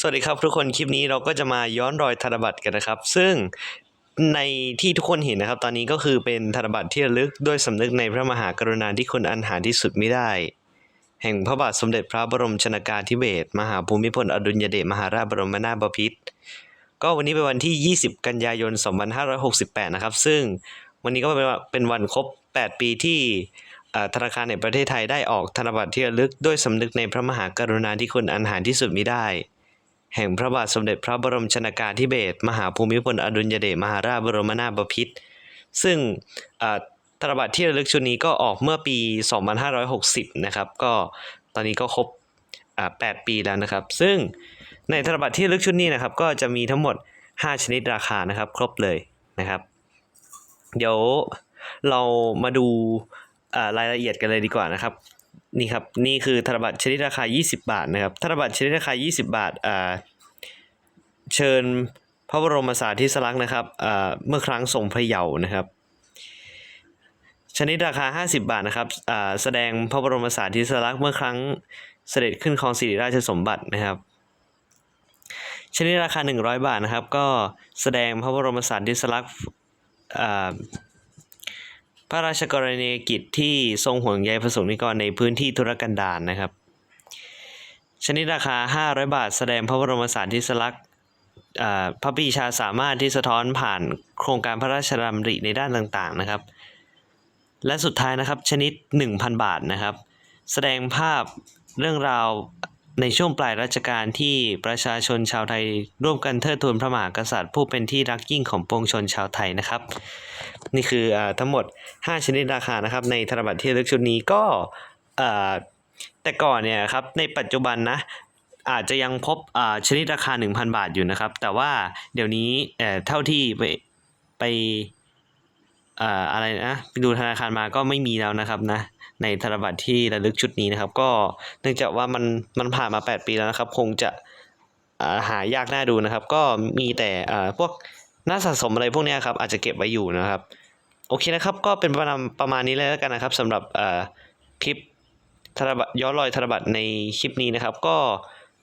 สวัสดีครับทุกคนคลิปนี้เราก็จะมาย้อนรอยธนบัตรกันนะครับ ซึ่งในที่ทุกคนเห็นนะครับ ตอนนี้ก็คือเป็นธนบัตรที่ระลึกด้วยสำนึกในพระมหากรุณาธิคุณอันหาที่สุดไม่ได้ แห่งพระบาทสมเด็จพระบรมชนากาธิเบศรมหาภูมิพลอดุลยเดชมหาราชบรมนาถบพิตรก็วันนี้เป็นวันที่ 20 กันยายน 2568 นะครับ ซึ่งวันนี้ก็เป็นวันเป็นวันครบ 8 ปีที่ธนาคารแห่งประเทศไทยได้ออกธนบัตรที่ระลึกด้วยสำนึกในพระมหากรุณาธิคุณอันหาที่สุดมิได้ แห่งพระบาทสมเด็จพระบรมชนากาธิเบศรมหาภูมิพลอดุลยเดชมหาราชบรมนาถบพิตรซึ่งอ่อธนบัตรที่ระลึกชุดนี้ก็ออกเมื่อปี 2560 นะครับ ก็ตอนนี้ก็ครบอ่า8ปีแล้วนะครับ ซึ่งในธนบัตรที่ระลึกชุดนี้นะครับ ก็จะมีทั้งหมด 5 ชนิดราคานะครับ ครบเลยนะครับ เดี๋ยวเรามาดูอ่ารายละเอียดกันเลยดีกว่านะครับ นี่ครับนี่คือธนบัตรชนิดราคา 20 บาทนะครับธนบัตรชนิดราคา 20 บาทอ่าเชิญพระบรมสารีริสลักษณ์นะครับอ่าเมื่อครั้งทรงพระเยาว์นะครับชนิดราคา 50 บาทนะครับอ่าแสดงพระบรมสารีริสลักษณ์เมื่อครั้งเสด็จขึ้นครองสิริราชสมบัตินะครับชนิดราคา 100 บาทนะครับ ก็แสดงพระบรมสารีริสลักษณ์อ่า พระราชกรณียกิจที่ทรงห่วงใยประสงค์นิกรในพื้นที่ธุรกันดารนะครับ ชนิดราคา 500 บาท แสดงพระบรมสารีริสลักษณ์อ่าพระปีชาสามารถที่สะท้อนผ่านโครงการพระราชดำริในด้านต่างๆนะครับ และสุดท้ายนะครับชนิด 1,000 บาทนะครับ แสดงภาพเรื่องราวในช่วงปลายรัชกาลที่ประชาชนชาวไทยร่วมกันเทิดทูนพระมหากษัตริย์ ผู้เป็นที่รักยิ่งของปวงชนชาวไทยนะครับ นี่คืออาทั้งหมด 5 ชนิดราคานะครับ ในธนบัตรที่ระลึกชุดนี้ก็อ่าแต่ก่อนเนี่ยครับในปัจจุบันนะอาจจะยังพบอ่าชนิดราคา 1,000 บาทอยู่นะครับ แต่ว่าเดี๋ยวนี้เอ่อเท่าที่ไปไปอ่าอะไรนะไปดูธนาคารมาก็ไม่มีแล้วนะครับนะในธนบัตรที่ระลึกชุดนี้นะครับ ก็เนื่องจากว่ามันมันผ่านมา 8 ปีแล้วนะครับ คงจะอ่าหายากน่าดูนะครับ ก็มีแต่อ่าพวก น่าสะสมอะไรพวกนี้ครับอาจจะเก็บไว้อยู่นะครับ โอเคนะครับก็เป็นประมาณประมาณนี้เลยแล้วกันนะครับสำหรับคลิปธนบัตรย้อนรอยธนบัตรในคลิปนี้นะครับ ก็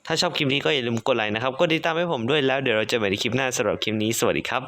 ถ้าชอบคลิปนี้ก็อย่าลืมกดไลค์นะครับ กดติดตามให้ผมด้วยแล้วเดี๋ยวเราเจอกันใหม่ในคลิปหน้าสำหรับคลิปนี้สวัสดีครับ